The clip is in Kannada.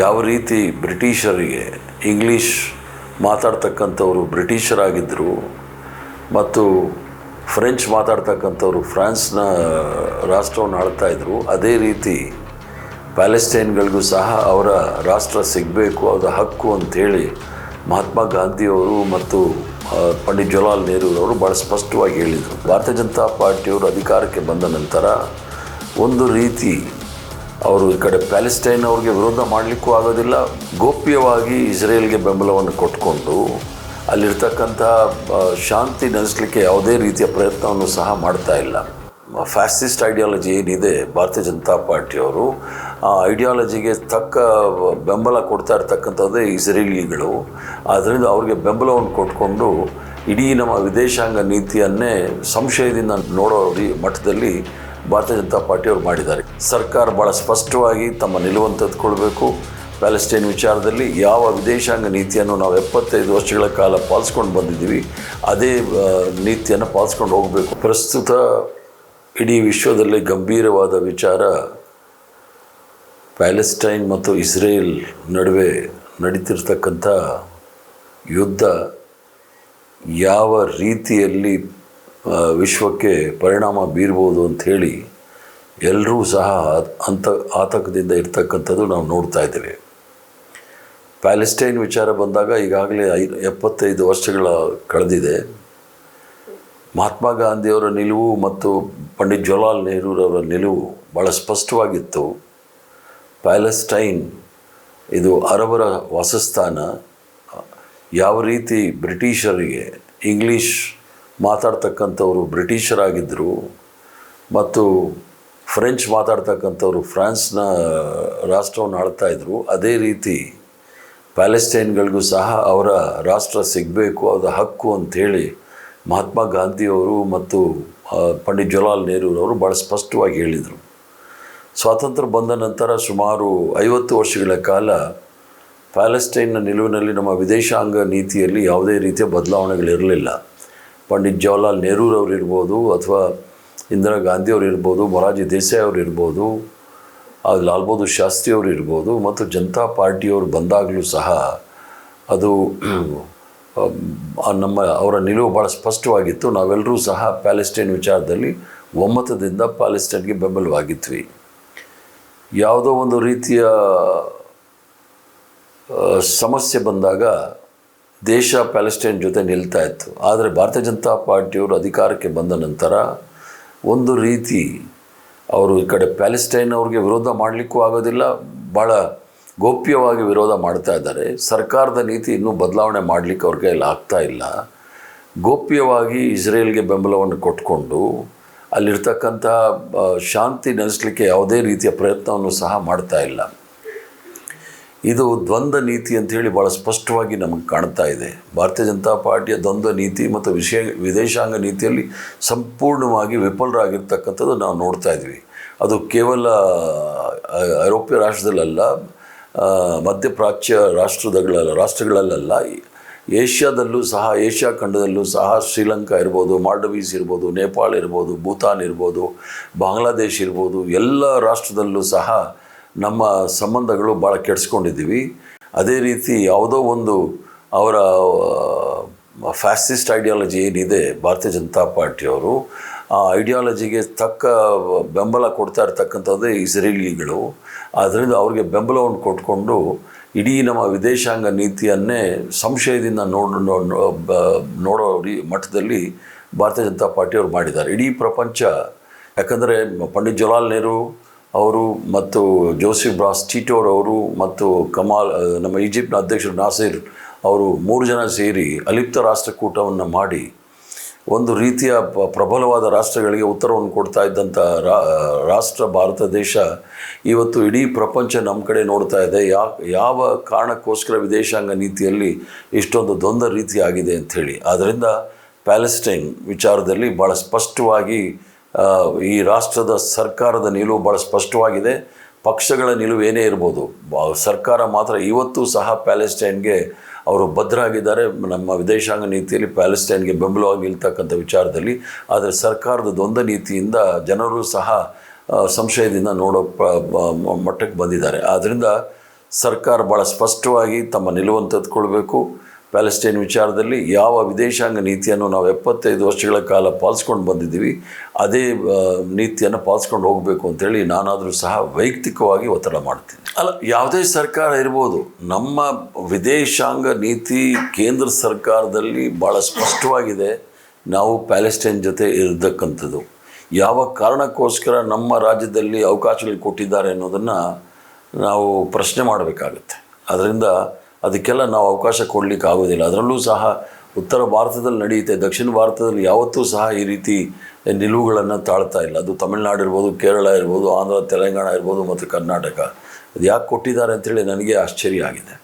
ಯಾವ ರೀತಿ ಬ್ರಿಟಿಷರಿಗೆ ಇಂಗ್ಲೀಷ್ ಮಾತಾಡ್ತಕ್ಕಂಥವರು ಬ್ರಿಟಿಷರಾಗಿದ್ದರು ಮತ್ತು ಫ್ರೆಂಚ್ ಮಾತಾಡ್ತಕ್ಕಂಥವ್ರು ಫ್ರಾನ್ಸ್ನ ರಾಷ್ಟ್ರವನ್ನು ಆಳ್ತಾ ಇದ್ದರು ಅದೇ ರೀತಿ ಪ್ಯಾಲೆಸ್ಟೈನ್ಗಳಿಗೂ ಸಹ ಅವರ ರಾಷ್ಟ್ರ ಸಿಗಬೇಕು ಅದು ಹಕ್ಕು ಅಂಥೇಳಿ ಮಹಾತ್ಮ ಗಾಂಧಿಯವರು ಮತ್ತು ಪಂಡಿತ್ ಜವಾಹರ್ಲಾಲ್ ನೆಹರೂರವರು ಭಾಳ ಸ್ಪಷ್ಟವಾಗಿ ಹೇಳಿದರು. ಭಾರತೀಯ ಜನತಾ ಪಾರ್ಟಿಯವರು ಅಧಿಕಾರಕ್ಕೆ ಬಂದ ನಂತರ ಒಂದು ರೀತಿ ಅವರು ಈ ಕಡೆ ಪ್ಯಾಲೆಸ್ಟೈನ್ ಅವ್ರಿಗೆ ವಿರೋಧ ಮಾಡಲಿಕ್ಕೂ ಆಗೋದಿಲ್ಲ. ಗೋಪ್ಯವಾಗಿ ಇಸ್ರೇಲ್ಗೆ ಬೆಂಬಲವನ್ನು ಕೊಟ್ಕೊಂಡು ಅಲ್ಲಿರ್ತಕ್ಕಂಥ ಶಾಂತಿ ನೆಲೆಸಲಿಕ್ಕೆ ಯಾವುದೇ ರೀತಿಯ ಪ್ರಯತ್ನವನ್ನು ಸಹ ಮಾಡ್ತಾ ಇಲ್ಲ. ಫ್ಯಾಸಿಸ್ಟ್ ಐಡಿಯಾಲಜಿ ಏನಿದೆ, ಭಾರತೀಯ ಜನತಾ ಪಾರ್ಟಿಯವರು, ಆ, ಐಡಿಯಾಲಜಿಗೆ ತಕ್ಕ ಬೆಂಬಲ ಕೊಡ್ತಾ ಇರ್ತಕ್ಕಂಥದ್ದೇ ಇಸ್ರೇಲಿಗಳು. ಆದ್ದರಿಂದ ಅವ್ರಿಗೆ ಬೆಂಬಲವನ್ನು ಕೊಟ್ಕೊಂಡು ಇಡೀ ನಮ್ಮ ವಿದೇಶಾಂಗ ನೀತಿಯನ್ನೇ ಸಂಶಯದಿಂದ ನೋಡೋ ಮಟ್ಟದಲ್ಲಿ ಭಾರತೀಯ ಜನತಾ ಪಾರ್ಟಿಯವರು ಮಾಡಿದ್ದಾರೆ. ಸರ್ಕಾರ ಭಾಳ ಸ್ಪಷ್ಟವಾಗಿ ತಮ್ಮ ನಿಲುವನ್ನು ತೆಗೆದುಕೊಳ್ಬೇಕು. ಪ್ಯಾಲೆಸ್ಟೈನ್ ವಿಚಾರದಲ್ಲಿ ಯಾವ ವಿದೇಶಾಂಗ ನೀತಿಯನ್ನು ನಾವು ಎಪ್ಪತ್ತೈದು ವರ್ಷಗಳ ಕಾಲ ಪಾಲಿಸ್ಕೊಂಡು ಬಂದಿದ್ದೀವಿ, ಅದೇ ನೀತಿಯನ್ನು ಪಾಲಿಸ್ಕೊಂಡು ಹೋಗಬೇಕು. ಪ್ರಸ್ತುತ ಇಡೀ ವಿಶ್ವದಲ್ಲಿ ಗಂಭೀರವಾದ ವಿಚಾರ ಪ್ಯಾಲೆಸ್ಟೈನ್ ಮತ್ತು ಇಸ್ರೇಲ್ ನಡುವೆ ನಡೀತಿರ್ತಕ್ಕಂಥ ಯುದ್ಧ ಯಾವ ರೀತಿಯಲ್ಲಿ ವಿಶ್ವಕ್ಕೆ ಪರಿಣಾಮ ಬೀರ್ಬೋದು ಅಂಥೇಳಿ ಎಲ್ಲರೂ ಸಹ ಅಂತ ಆತಂಕದಿಂದ ಇರ್ತಕ್ಕಂಥದ್ದು ನಾವು ನೋಡ್ತಾ ಇದ್ದೇವೆ. ಪ್ಯಾಲೆಸ್ಟೈನ್ ವಿಚಾರ ಬಂದಾಗ ಈಗಾಗಲೇ ಐ ಎಪ್ಪತ್ತೈದು ವರ್ಷಗಳ ಕಳೆದಿದೆ. ಮಹಾತ್ಮ ಗಾಂಧಿಯವರ ನಿಲುವು ಮತ್ತು ಪಂಡಿತ್ ಜವಾಹರ್ಲಾಲ್ ನೆಹರೂರವರ ನಿಲುವು ಭಾಳ ಸ್ಪಷ್ಟವಾಗಿತ್ತು. ಪ್ಯಾಲೆಸ್ಟೈನ್ ಇದು ಅರಬರ ವಾಸಸ್ಥಾನ. ಯಾವ ರೀತಿ ಬ್ರಿಟಿಷರಿಗೆ ಇಂಗ್ಲೀಷ್ ಮಾತಾಡ್ತಕ್ಕಂಥವ್ರು ಬ್ರಿಟಿಷರಾಗಿದ್ದರು ಮತ್ತು ಫ್ರೆಂಚ್ ಮಾತಾಡ್ತಕ್ಕಂಥವ್ರು ಫ್ರಾನ್ಸ್ನ ರಾಷ್ಟ್ರವನ್ನು ಆಳ್ತಾ ಇದ್ದರು ಅದೇ ರೀತಿ ಪ್ಯಾಲೆಸ್ಟೈನ್ಗಳಿಗೂ ಸಹ ಅವರ ರಾಷ್ಟ್ರ ಸಿಗಬೇಕು ಅದರ ಹಕ್ಕು ಅಂಥೇಳಿ ಮಹಾತ್ಮ ಗಾಂಧಿಯವರು ಮತ್ತು ಪಂಡಿತ್ ಜವಾಹರ್ಲಾಲ್ ನೆಹರೂರವರು ಭಾಳ ಸ್ಪಷ್ಟವಾಗಿ ಹೇಳಿದರು. ಸ್ವಾತಂತ್ರ್ಯ ಬಂದ ನಂತರ ಸುಮಾರು ಐವತ್ತು ವರ್ಷಗಳ ಕಾಲ ಪ್ಯಾಲೆಸ್ಟೈನ್ನ ನಿಲುವಿನಲ್ಲಿ ನಮ್ಮ ವಿದೇಶಾಂಗ ನೀತಿಯಲ್ಲಿ ಯಾವುದೇ ರೀತಿಯ ಬದಲಾವಣೆಗಳಿರಲಿಲ್ಲ. ಪಂಡಿತ್ ಜವಾಹರ್ಲಾಲ್ ನೆಹರೂರವ್ರು ಇರ್ಬೋದು ಅಥವಾ ಇಂದಿರಾ ಗಾಂಧಿಯವ್ರು ಇರ್ಬೋದು ಮೊರಾಜಿ ದೇಸಾಯಿ ಅವರು ಇರ್ಬೋದು, ಆ ಲಾಲ್ ಬಹದ್ದೂರ್ ಶಾಸ್ತ್ರಿ ಅವರು ಇರ್ಬೋದು ಮತ್ತು ಜನತಾ ಪಾರ್ಟಿಯವರು ಬಂದಾಗಲೂ ಸಹ ಅದು ನಮ್ಮ ಅವರ ನಿಲುವು ಭಾಳ ಸ್ಪಷ್ಟವಾಗಿತ್ತು. ನಾವೆಲ್ಲರೂ ಸಹ ಪ್ಯಾಲೆಸ್ಟೈನ್ ವಿಚಾರದಲ್ಲಿ ಒಮ್ಮತದಿಂದ ಪ್ಯಾಲೆಸ್ಟೈನ್ಗೆ ಬೆಂಬಲವಾಗಿದ್ವಿ. ಯಾವುದೋ ಒಂದು ರೀತಿಯ ಸಮಸ್ಯೆ ಬಂದಾಗ ದೇಶ ಪ್ಯಾಲೆಸ್ಟೈನ್ ಜೊತೆ ನಿಲ್ತಾ ಇತ್ತು. ಆದರೆ ಭಾರತೀಯ ಜನತಾ ಪಾರ್ಟಿಯವರು ಅಧಿಕಾರಕ್ಕೆ ಬಂದ ನಂತರ ಒಂದು ರೀತಿ ಅವರು ಈ ಕಡೆ ಪ್ಯಾಲೆಸ್ಟೈನ್ ಅವ್ರಿಗೆ ವಿರೋಧ ಮಾಡಲಿಕ್ಕೂ ಆಗೋದಿಲ್ಲ ಭಾಳ ಗೋಪ್ಯವಾಗಿ ವಿರೋಧ ಮಾಡ್ತಾ ಇದ್ದಾರೆ. ಸರ್ಕಾರದ ನೀತಿ ಇನ್ನೂ ಬದಲಾವಣೆ ಮಾಡಲಿಕ್ಕೆ ಅವ್ರಿಗೆ ಕೈಯಲ್ಲಿ ಆಗ್ತಾ ಇಲ್ಲ. ಗೋಪ್ಯವಾಗಿ ಇಸ್ರೇಲ್ಗೆ ಬೆಂಬಲವನ್ನು ಕೊಟ್ಕೊಂಡು ಅಲ್ಲಿರ್ತಕ್ಕಂಥ ಶಾಂತಿ ನೆಲೆಸಲಿಕ್ಕೆ ಯಾವುದೇ ರೀತಿಯ ಪ್ರಯತ್ನವನ್ನು ಸಹ ಮಾಡ್ತಾ ಇಲ್ಲ. ಇದು ದ್ವಂದ್ವ ನೀತಿ ಅಂತ ಹೇಳಿ ಭಾಳ ಸ್ಪಷ್ಟವಾಗಿ ನಮಗೆ ಕಾಣ್ತಾ ಇದೆ. ಭಾರತೀಯ ಜನತಾ ಪಾರ್ಟಿಯ ದ್ವಂದ್ವ ನೀತಿ ಮತ್ತು ವಿಷಯ ವಿದೇಶಾಂಗ ನೀತಿಯಲ್ಲಿ ಸಂಪೂರ್ಣವಾಗಿ ವಿಫಲರಾಗಿರ್ತಕ್ಕಂಥದ್ದು ನಾವು ನೋಡ್ತಾ ಇದ್ವಿ. ಅದು ಕೇವಲ ಐರೋಪ್ಯ ರಾಷ್ಟ್ರದಲ್ಲಲ್ಲ ಆ, ಮಧ್ಯಪ್ರಾಚ್ಯ ರಾಷ್ಟ್ರದಗಳಲ್ಲ ರಾಷ್ಟ್ರಗಳಲ್ಲ ಏಷ್ಯಾದಲ್ಲೂ ಸಹ ಏಷ್ಯಾ ಖಂಡದಲ್ಲೂ ಸಹ ಶ್ರೀಲಂಕಾ ಇರ್ಬೋದು ಮಾಲ್ಡವೀಸ್ ಇರ್ಬೋದು ನೇಪಾಳ ಇರ್ಬೋದು ಭೂತಾನ್ ಇರ್ಬೋದು ಬಾಂಗ್ಲಾದೇಶ್ ಇರ್ಬೋದು ಎಲ್ಲ ರಾಷ್ಟ್ರದಲ್ಲೂ ಸಹ ನಮ್ಮ ಸಂಬಂಧಗಳು ಭಾಳ ಕೆಡಿಸ್ಕೊಂಡಿದ್ದೀವಿ. ಅದೇ ರೀತಿ ಯಾವುದೋ ಒಂದು ಅವರ ಫ್ಯಾಸಿಸ್ಟ್ ಐಡಿಯಾಲಜಿ ಏನಿದೆ, ಭಾರತೀಯ ಜನತಾ ಪಾರ್ಟಿಯವರು ಆ ಐಡಿಯಾಲಜಿಗೆ ತಕ್ಕ ಬೆಂಬಲ ಕೊಡ್ತಾ ಇರ್ತಕ್ಕಂಥದ್ದು ಇಸ್ರೇಲಿಗಳು. ಆದ್ದರಿಂದ ಅವ್ರಿಗೆ ಬೆಂಬಲವನ್ನು ಕೊಟ್ಕೊಂಡು ಇಡೀ ನಮ್ಮ ವಿದೇಶಾಂಗ ನೀತಿಯನ್ನೇ ಸಂಶಯದಿಂದ ನೋಡ ನೋಡೋ ಮಟ್ಟದಲ್ಲಿ ಭಾರತೀಯ ಜನತಾ ಪಾರ್ಟಿಯವರು ಮಾಡಿದ್ದಾರೆ. ಇಡೀ ಪ್ರಪಂಚ, ಯಾಕಂದರೆ ಪಂಡಿತ್ ಜವಾಹರ್ಲಾಲ್ ನೆಹರು ಅವರು ಮತ್ತು ಜೋಸೆಫ್ ಬ್ರಾಸ್ ಟೀಟೋರವರು ಮತ್ತು ಕಮಾಲ್ ನಮ್ಮ ಈಜಿಪ್ಟ್ನ ಅಧ್ಯಕ್ಷರು ನಾಸಿರ್ ಅವರು ಮೂರು ಜನ ಸೇರಿ ಅಲಿಪ್ತ ರಾಷ್ಟ್ರಕೂಟವನ್ನು ಮಾಡಿ ಒಂದು ರೀತಿಯ ಪ್ರಬಲವಾದ ರಾಷ್ಟ್ರಗಳಿಗೆ ಉತ್ತರವನ್ನು ಕೊಡ್ತಾ ಇದ್ದಂಥ ರಾಷ್ಟ್ರ ಭಾರತ ದೇಶ ಇವತ್ತು ಇಡೀ ಪ್ರಪಂಚ ನಮ್ಮ ಕಡೆ ನೋಡ್ತಾ ಇದೆ. ಯಾ, ಯಾವ ಕಾರಣಕ್ಕೋಸ್ಕರ ವಿದೇಶಾಂಗ ನೀತಿಯಲ್ಲಿ ಇಷ್ಟೊಂದು ದ್ವಂದ್ವ ರೀತಿ ಆಗಿದೆ ಅಂಥೇಳಿ ಆದ್ದರಿಂದ ಪ್ಯಾಲೆಸ್ಟೈನ್ ವಿಚಾರದಲ್ಲಿ ಭಾಳ ಸ್ಪಷ್ಟವಾಗಿ ಈ ರಾಷ್ಟ್ರದ ಸರ್ಕಾರದ ನಿಲುವು ಭಾಳ ಸ್ಪಷ್ಟವಾಗಿದೆ. ಪಕ್ಷಗಳ ನಿಲುವು ಏನೇ ಇರ್ಬೋದು ಸರ್ಕಾರ ಮಾತ್ರ ಇವತ್ತು ಸಹ ಪ್ಯಾಲೆಸ್ಟೈನ್ಗೆ ಅವರು ಭದ್ರಾಗಿದ್ದಾರೆ. ನಮ್ಮ ವಿದೇಶಾಂಗ ನೀತಿಯಲ್ಲಿ ಪ್ಯಾಲೆಸ್ಟೈನ್ಗೆ ಬೆಂಬಲವಾಗಿ ನಿಲ್ತಕ್ಕಂಥ ವಿಚಾರದಲ್ಲಿ, ಆದರೆ ಸರ್ಕಾರದ ದ್ವಂದ್ವ ನೀತಿಯಿಂದ ಜನರು ಸಹ ಸಂಶಯದಿಂದ ನೋಡೋ ಮಟ್ಟಕ್ಕೆ ಬಂದಿದ್ದಾರೆ. ಆದ್ದರಿಂದ ಸರ್ಕಾರ ಭಾಳ ಸ್ಪಷ್ಟವಾಗಿ ತಮ್ಮ ನಿಲುವನ್ನು ತೆಗೆದುಕೊಳ್ಬೇಕು. ಪ್ಯಾಲೆಸ್ಟೈನ್ ವಿಚಾರದಲ್ಲಿ ಯಾವ ವಿದೇಶಾಂಗ ನೀತಿಯನ್ನು ನಾವು ಎಪ್ಪತ್ತೈದು ವರ್ಷಗಳ ಕಾಲ ಪಾಲಿಸ್ಕೊಂಡು ಬಂದಿದ್ದೀವಿ, ಅದೇ ನೀತಿಯನ್ನು ಪಾಲಿಸ್ಕೊಂಡು ಹೋಗಬೇಕು ಅಂತೇಳಿ ನಾನಾದರೂ ಸಹ ವೈಯಕ್ತಿಕವಾಗಿ ಒತ್ತಡ ಮಾಡ್ತೀನಿ ಅಲ್ಲ, ಯಾವುದೇ ಸರ್ಕಾರ ಇರ್ಬೋದು, ನಮ್ಮ ವಿದೇಶಾಂಗ ನೀತಿ ಕೇಂದ್ರ ಸರ್ಕಾರದಲ್ಲಿ ಭಾಳ ಸ್ಪಷ್ಟವಾಗಿದೆ, ನಾವು ಪ್ಯಾಲೆಸ್ಟೈನ್ ಜೊತೆ ಇರತಕ್ಕಂಥದ್ದು. ಯಾವ ಕಾರಣಕ್ಕೋಸ್ಕರ ನಮ್ಮ ರಾಜ್ಯದಲ್ಲಿ ಅವಕಾಶಗಳು ಕೊಟ್ಟಿದ್ದಾರೆ ಅನ್ನೋದನ್ನು ನಾವು ಪ್ರಶ್ನೆ ಮಾಡಬೇಕಾಗುತ್ತೆ. ಅದರಿಂದ ಅದಕ್ಕೆಲ್ಲ ನಾವು ಅವಕಾಶ ಕೊಡಲಿಕ್ಕೆ ಆಗೋದಿಲ್ಲ ಅದರಲ್ಲೂ ಸಹ ಉತ್ತರ ಭಾರತದಲ್ಲಿ ನಡೆಯುತ್ತೆ. ದಕ್ಷಿಣ ಭಾರತದಲ್ಲಿ ಯಾವತ್ತೂ ಸಹ ಈ ರೀತಿ ನಿಲುವುಗಳನ್ನು ತಾಳ್ತಾ ಇಲ್ಲ. ಅದು ತಮಿಳುನಾಡು ಇರ್ಬೋದು, ಕೇರಳ ಇರ್ಬೋದು, ಆಂಧ್ರ, ತೆಲಂಗಾಣ ಇರ್ಬೋದು ಮತ್ತು ಕರ್ನಾಟಕ. ಅದು ಯಾಕೆ ಕೊಟ್ಟಿದ್ದಾರೆ ಅಂತೇಳಿ ನನಗೆ ಆಶ್ಚರ್ಯ ಆಗಿದೆ.